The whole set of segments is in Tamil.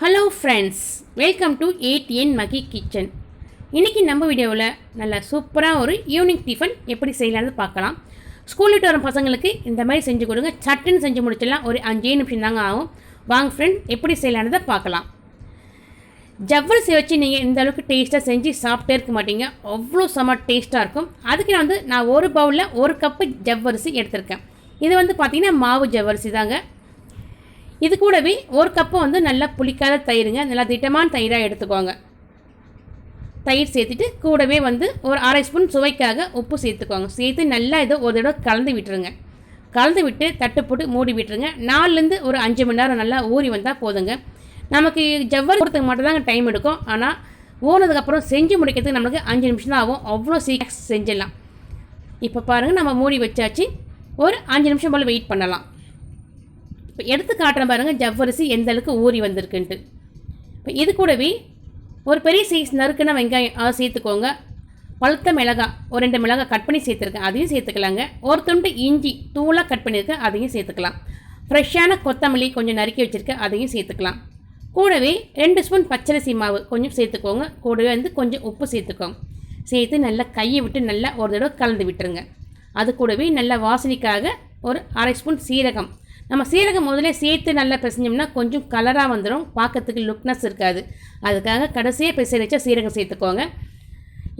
Hello friends welcome to ATN Magi kitchen இன்றைக்கி நம்ம வீடியோவில் நல்ல சூப்பராக ஒரு ஈவினிங் டிஃபன் எப்படி செய்யலாம்னு பார்க்கலாம். ஸ்கூல் விட்டு வர பசங்களுக்கு இந்த மாதிரி செஞ்சு கொடுங்க. சட்டுன்னு செஞ்சு முடிச்சிடலாம். ஒரு அஞ்சே நிமிஷம் தாங்க ஆகும். வாங்க ஃப்ரெண்ட் எப்படி செய்யலான்னு பார்க்கலாம். ஜவ்வரிசி வச்சு நீங்கள் இந்த அளவுக்கு டேஸ்ட்டாக செஞ்சு சாப்பிட்டே இருக்க மாட்டீங்க. அவ்வளோ செம டேஸ்ட்டாக இருக்கும். அதுக்கு நான் வந்து நான் ஒரு பவுலில் ஒரு கப்பு ஜவ்வரிசி எடுத்திருக்கேன். இது வந்து பார்த்திங்கன்னா மாவு ஜவ்வரிசி தாங்க. இது கூடவே ஒரு கப்பு வந்து நல்லா புளிக்காத தயிருங்க. நல்லா திட்டமான தயிராக எடுத்துக்கோங்க. தயிர் சேர்த்துட்டு கூடவே வந்து ஒரு அரை ஸ்பூன் சுவைக்காக உப்பு சேர்த்துக்கோங்க. சேர்த்து நல்லா இதை ஒரு தடவை கலந்து விட்டுருங்க. கலந்து விட்டு தட்டு போட்டு மூடி விட்டுருங்க. நாலுலேருந்து ஒரு அஞ்சு மணி நேரம் நல்லா ஊறி வந்தால் போதுங்க. நமக்கு ஜவ்வரி போடுறதுக்கு மட்டும்தாங்க டைம் எடுக்கும். ஆனால் ஊனதுக்கப்புறம் செஞ்சு முடிக்கிறதுக்கு நம்மளுக்கு அஞ்சு நிமிஷம் தான் ஆகும். அவ்வளோ சீக்கிரம் செஞ்சிடலாம். இப்போ பாருங்கள் நம்ம மூடி வச்சாச்சு. ஒரு அஞ்சு நிமிஷம் போல் வெயிட் பண்ணலாம். இப்போ எடுத்து காட்டுறேன் பாருங்கள் ஜவ்வரிசி எந்த அளவுக்கு ஊறி வந்திருக்குன்ட்டு. இப்போ இது கூடவே ஒரு பெரிய சைஸ் நறுக்குன வெங்காயம் அதை சேர்த்துக்கோங்க. பழுத்த மிளகாய் ஒரு ரெண்டு மிளகாய் கட் பண்ணி சேர்த்துருக்கேன் அதையும் சேர்த்துக்கலாங்க. ஒரு துண்டு இஞ்சி தூளாக கட் பண்ணியிருக்கேன் அதையும் சேர்த்துக்கலாம். ஃப்ரெஷ்ஷான கொத்தமல்லி கொஞ்சம் நறுக்கி வச்சுருக்கேன் அதையும் சேர்த்துக்கலாம். கூடவே ரெண்டு ஸ்பூன் பச்சரிசி மாவு கொஞ்சம் சேர்த்துக்கோங்க. கூடவே வந்து கொஞ்சம் உப்பு சேர்த்துக்கோங்க. சேர்த்து நல்லா கையை விட்டு நல்லா ஒரு தடவை கலந்து விட்டுருங்க. அது கூடவே நல்லா வாசனைக்காக ஒரு அரை ஸ்பூன் சீரகம் நம்ம சீரகம் முதல்ல சேர்த்து நல்லா பிசைஞ்சோம்னா கொஞ்சம் கலராக வந்துடும் பார்க்கறதுக்கு லுக்னஸ் இருக்காது. அதுக்காக கடைசியாக பிசை வச்சா சீரகம் சேர்த்துக்கோங்க.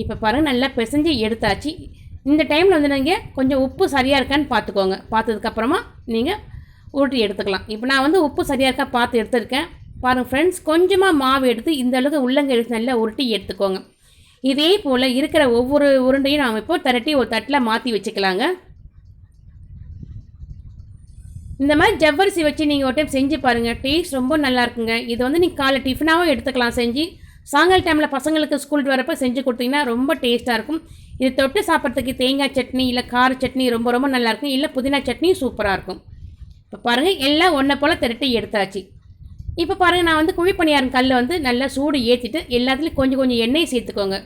இப்போ பாருங்கள் நல்லா பிசைஞ்சு எடுத்தாச்சு. இந்த டைமில் வந்து நீங்கள் கொஞ்சம் உப்பு சரியாக இருக்கான்னு பார்த்துக்கோங்க பார்த்ததுக்கப்புறமா நீங்கள் உருட்டி எடுத்துக்கலாம். இப்போ நான் வந்து உப்பு சரியாக இருக்கா பார்த்து எடுத்துருக்கேன். பாருங்கள் ஃப்ரெண்ட்ஸ் கொஞ்சமாக மாவு எடுத்து இந்த அளவுக்கு உள்ளங்க எடுத்து நல்லா உருட்டி எடுத்துக்கோங்க. இதே போல் இருக்கிற ஒவ்வொரு உருண்டையும் நாம் இப்போ திரட்டி ஒரு தட்டில் மாற்றி வச்சுக்கலாங்க. இந்த மாதிரி ஜவ்வரிசி வச்சு நீங்கள் ஒரு டைம் செஞ்சு பாருங்கள் டேஸ்ட் ரொம்ப நல்லா இருக்குங்க. இது வந்து நீங்கள் காலை டிஃபனாகவும் எடுத்துக்கலாம் செஞ்சு. சாயங்கால டைமில் பசங்களுக்கு ஸ்கூலுக்கு வரப்போ செஞ்சு கொடுத்தீங்கன்னா ரொம்ப டேஸ்ட்டாக இருக்கும். இது தொட்டு சாப்பிட்றதுக்கு தேங்காய் சட்னி இல்லை கார சட்னி ரொம்ப ரொம்ப நல்லாயிருக்கும் இல்லை புதினா சட்னியும் சூப்பராக இருக்கும். இப்போ பாருங்கள் எல்லாம் ஒன்றை போல் திரட்டி எடுத்தாச்சு. இப்போ பாருங்கள் நான் வந்து குழி பணியாரம் கல்லை வந்து நல்லா சூடு ஏற்றிட்டு எல்லாத்துலேயும் கொஞ்சம் கொஞ்சம் எண்ணெய் சேர்த்துக்கோங்க.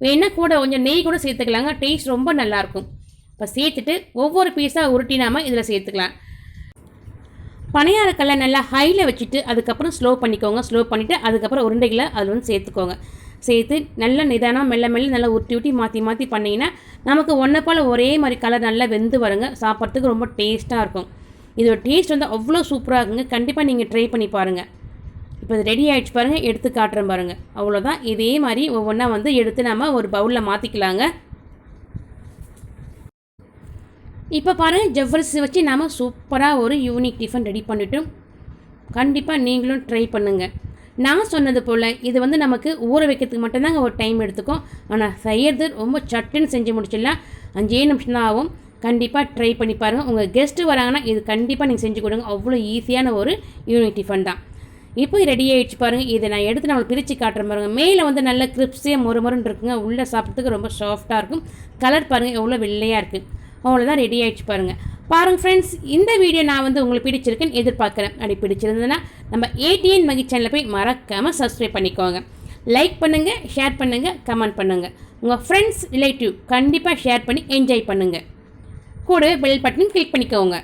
வேணால் கூட கொஞ்சம் நெய் கூட சேர்த்துக்கலாங்க. டேஸ்ட் ரொம்ப நல்லாயிருக்கும் இப்போ சேர்த்துட்டு ஒவ்வொரு பீஸாக உருட்டி நாம இதில் சேர்த்துக்கலாம். பணியாரக்கல்லை நல்லா ஹையில் வச்சுட்டு அதுக்கப்புறம் ஸ்லோ பண்ணிக்கோங்க. ஸ்லோ பண்ணிவிட்டு அதுக்கப்புறம் உருண்டைகளை அதில் வந்து சேர்த்துக்கோங்க. சேர்த்து நல்லா நிதானம் மெல்ல மெல்ல நல்லா உருட்டி ஊட்டி மாற்றி மாற்றி பண்ணிங்கன்னா நமக்கு ஒன்றை போல் ஒரே மாதிரி கலர் நல்லா வெந்து வருங்க. சாப்பிட்றதுக்கு ரொம்ப டேஸ்ட்டாக இருக்கும். இதோட டேஸ்ட் வந்து அவ்வளோ சூப்பராக இருக்குங்க. கண்டிப்பாக நீங்கள் ட்ரை பண்ணி பாருங்கள் இப்போ இது ரெடி ஆகிடுச்சு பாருங்கள் எடுத்து காட்டுறேன் பாருங்கள் அவ்வளோதான் இதே மாதிரி ஒவ்வொன்றா வந்து எடுத்து நம்ம ஒரு பவுலில் மாற்றிக்கலாங்க இப்போ பாருங்கள் ஜவ்வல்ஸ் வச்சு நாம் சூப்பராக ஒரு யூனிக் டிஃபன் ரெடி பண்ணிட்டோம். கண்டிப்பாக நீங்களும் ட்ரை பண்ணுங்கள் நான் சொன்னது போல் இது வந்து நமக்கு ஊற வைக்கிறதுக்கு மட்டும்தாங்க ஒரு டைம் எடுத்துக்கும். ஆனால் செய்யறது ரொம்ப சட்டுன்னு செஞ்சு முடிச்சிடலாம். அஞ்சே நிமிஷம் தான் ஆகும். கண்டிப்பாக ட்ரை பண்ணி பாருங்கள் உங்கள் கெஸ்ட்டு வராங்கன்னா இது கண்டிப்பாக நீங்கள் செஞ்சு கொடுங்க. அவ்வளோ ஈஸியான ஒரு யூனிக் டிஃபன் தான். இப்போ ரெடி ஆகிடுச்சு பாருங்கள் இதை நான் எடுத்து நம்மளை பிரித்து காட்டுறேன் பாருங்கள் மேலே வந்து நல்ல கிரிப்ஸே மொறு மொறுன்னு இருக்குங்க. உள்ளே சாப்பிட்றதுக்கு ரொம்ப சாஃப்டாக இருக்கும். கலர் பாருங்கள் எவ்வளோ வெள்ளையாக இருக்குது அவ்வளோதான் ரெடி ஆகிடுச்சு பாருங்கள் பாருங்கள் ஃப்ரெண்ட்ஸ் இந்த வீடியோ நான் வந்து உங்களுக்கு பிடிச்சிருக்குன்னு எதிர்பார்க்குறேன். அப்படி பிடிச்சிருந்ததுன்னா நம்ம ஏடிஎன் மகி சேனலில் போய் மறக்காமல் சப்ஸ்கிரைப் பண்ணிக்கோங்க. லைக் பண்ணுங்கள் ஷேர் பண்ணுங்கள் கமெண்ட் பண்ணுங்கள் உங்கள் ஃப்ரெண்ட்ஸ் ரிலேட்டிவ் கண்டிப்பாக ஷேர் பண்ணி என்ஜாய் பண்ணுங்கள் கூடவே பெல் பட்டனும் கிளிக் பண்ணிக்கோங்க.